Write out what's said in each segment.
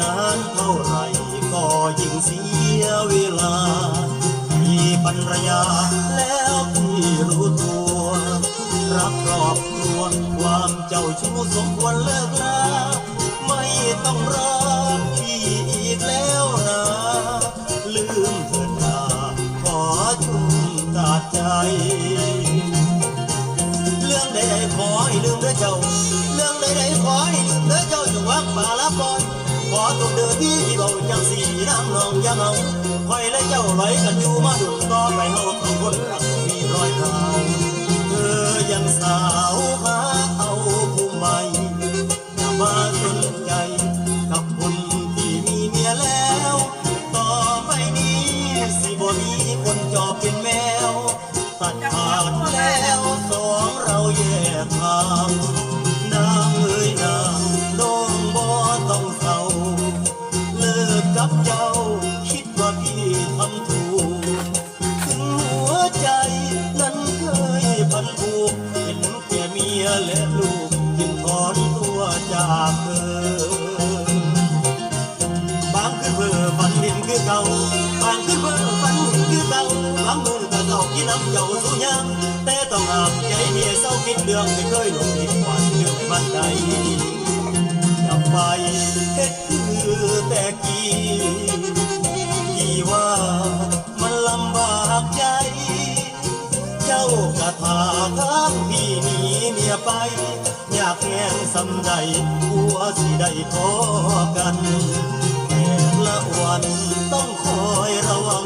นานเท่าไรก็ยิ่งเสียเวลา มีปัญญาแล้วพี่รู้ตัว รับรอบรัวความเจ้าชู้สมควรเลิกลา ไม่ต้องรักพี่อีกแล้วนะ ลืมเถิดนาขอจุ่มตาใจ ไว้กันอยู่มาดุนต่อไปเฮาทุกคนรักมีรอยทาง แต่ต้องอับใจเมียเศร้าคิดเรื่องไม่เคยหลงผิดหวังเรื่องบันไดจำไปเฮ็ดคือแต่กี้กี่ว่ามันลำบากใจ เจ้าก็ะทาทักพี่หนีเมียไป อยากแงงสำใดหัวสิได้พอกันแต่ละวันต้องคอยระวัง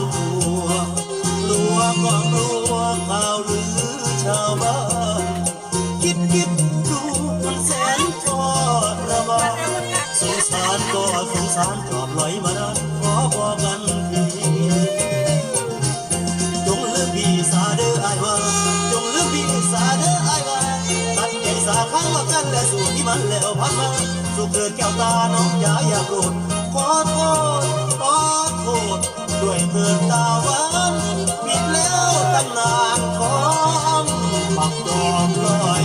มาแล้วพักมาสุขเกิดแก้วตาน้องอย่าอย่าโกรธขอโทษขอโทษด้วยเถิดตาหวานผิดแล้วตั้งนานของปักดอมลอย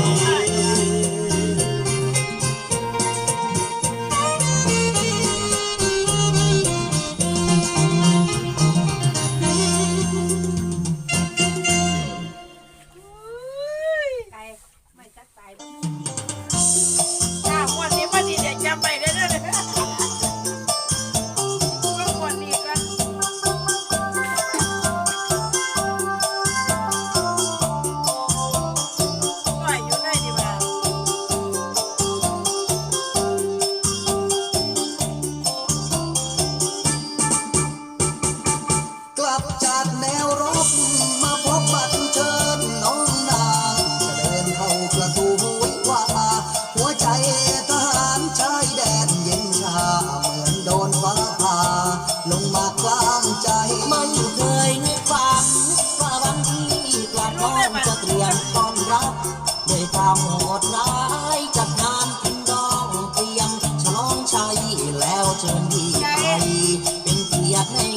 to me, I think we are.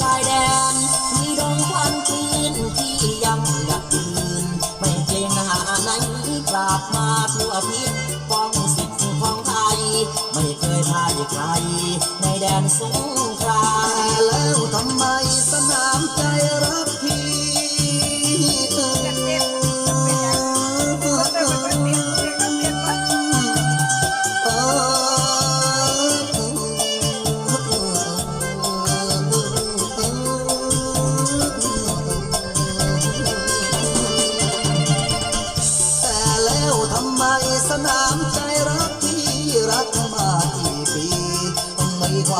ชายแดน มีดงควันคืนที่ย่ำยับยืนไม่เกรงหาไหนกลับมาทั่วพิษป้องสิทธิ์ของไทย ไม่เคยพ่ายใครในแดนสูง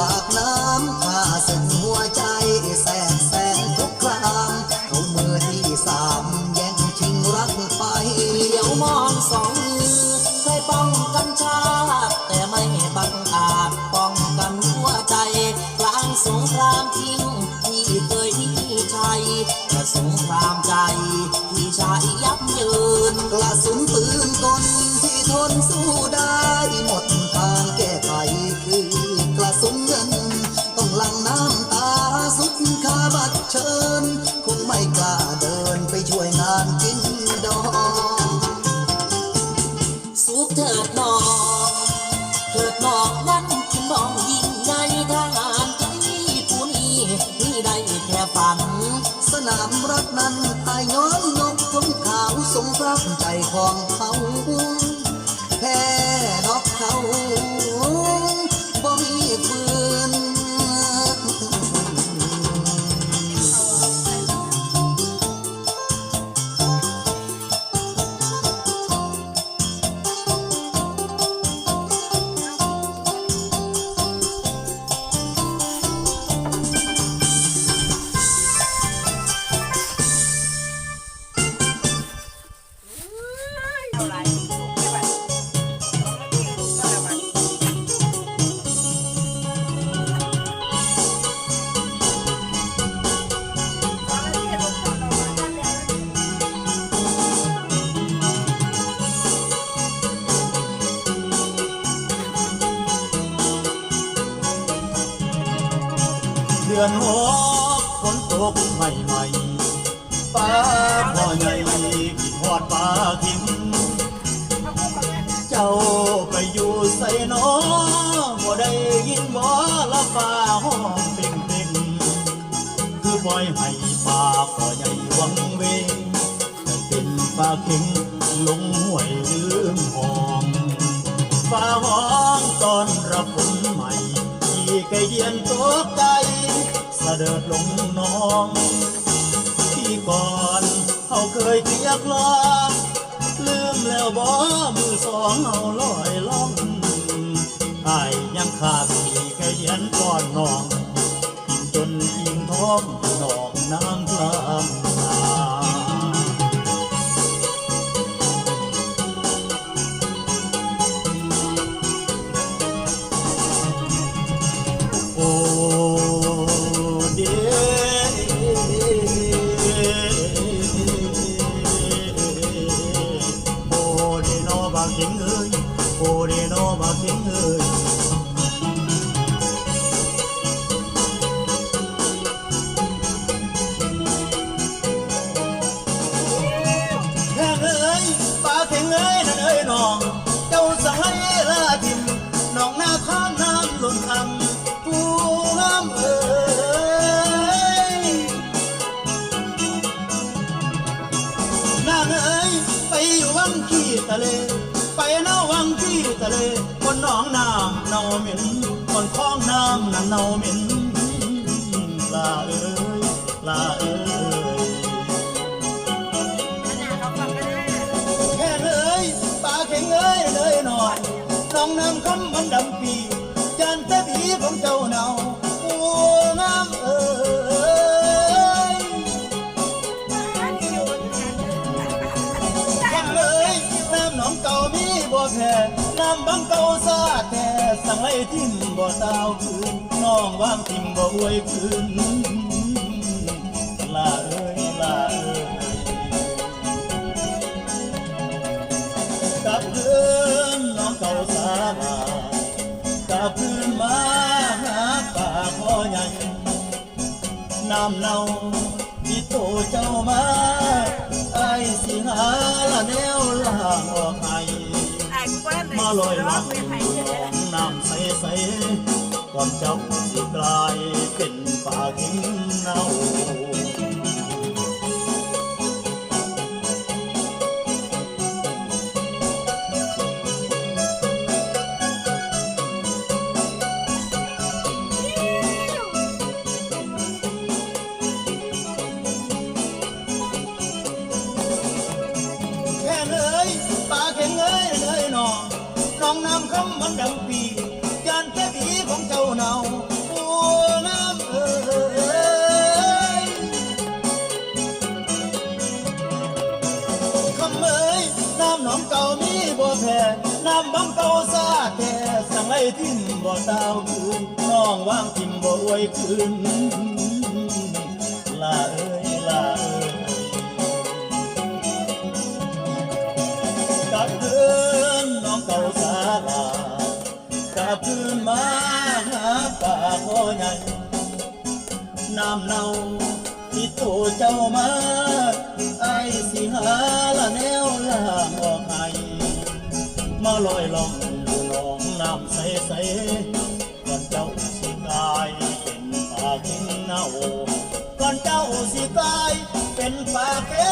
ากน้ำข้าสึกหัวใจแสนแสนทุกครั้งเอามือที่สามแย่งชิงรักไปเดี๋ยวมองสองมือใคยป้องกันชาติแต่ไม่บังอาจป้องกันหัวใจกลางสงครามทิ้งที่เคยที่ใจยกระสงครามใจที่ชายยับยืนกระสุนปืนกลที่ทนสู้ได้หมดทางเก เถิดหนองเถิดหนองวันคุณมองยิ่งใหญ่ทหารใจผู้นี้นี่ได้แค่ฝัน สนามรักนั้นตายย้อนนกทงขาวสงครามใจของ ดือนหกฝนตกใหม่ใหม่ป้าพ่อใหญ่กินหอดปลาทิมถ้าพูดกับแม่เจ้าไปอยู่ใส่นอบ่ได้ยินบ่ละฟ้าห้องเป่งเป่งคือปล่อยให้ป่าพ่อใหญ่วังเวงเป็นป่าเข็งลงห้วยลืมหอมฟ้าห้องตอนรับคนใหม่ที่ไกเดียนตกใจ เดิดลงน้อง ที่ก่อนเขาเคยเทียกลอลืมแล้วบ่มือสองเอาลอยล่องไอ้ยังขาดมีแค่เย็นก่อนน้อง น้อง เจ้าสั่งให้ละทิมน้องหน้าข้ามน้ำหล่นคำผู้งามเอ้ยนางเอ้ยไปอยู่วังขี้ทะเล ไปนาวังขี้ทะเล คนหนองน้ำเน่าเหม็นคนคลองน้ำนั่นเน่าเหม็น แพ้น้ำบางเก่าซาแท้สังไล่ทิมบ่ตาวคืนน้องวางทิมบ่อวยคืนลาเอ้ยลาเอ้ยกลับคืนน้องเก่าสาบากลับคืนมาหาป่าพ่อใหญ่น้ำเน่าที่โตเจ้ามาไอสิหาละแนว ลอยร้อลังงเพลงน้ำใสใสๆก่อนเจ้าสิกลายเป็นป่าทิ้งเน่าแค่เลยปลาเข็ง องน้ำคำมันดังปียานแค่ผีของเจ้าเนาโอ้น้ำเอ้ยคำเอ้ยน้ำหนองเก่ามีบ่แพ้น้ำบังเก่าซาแท้สังไล่ทิมบ่ตาวคืนน้องวางทิมบ่อวยคืน ลับคืนมาหาป่าคอใหญ่น้ำเนาที่ตัวเจ้ามาไอสิหาละแนวล่างออกให้มาลอยลองอยู่หนองน้ำใสใสก่อนเจ้าสิกลายเป็นปลาเข็งเน่าก่อนเจ้าสิกลายเป็นปลาเข็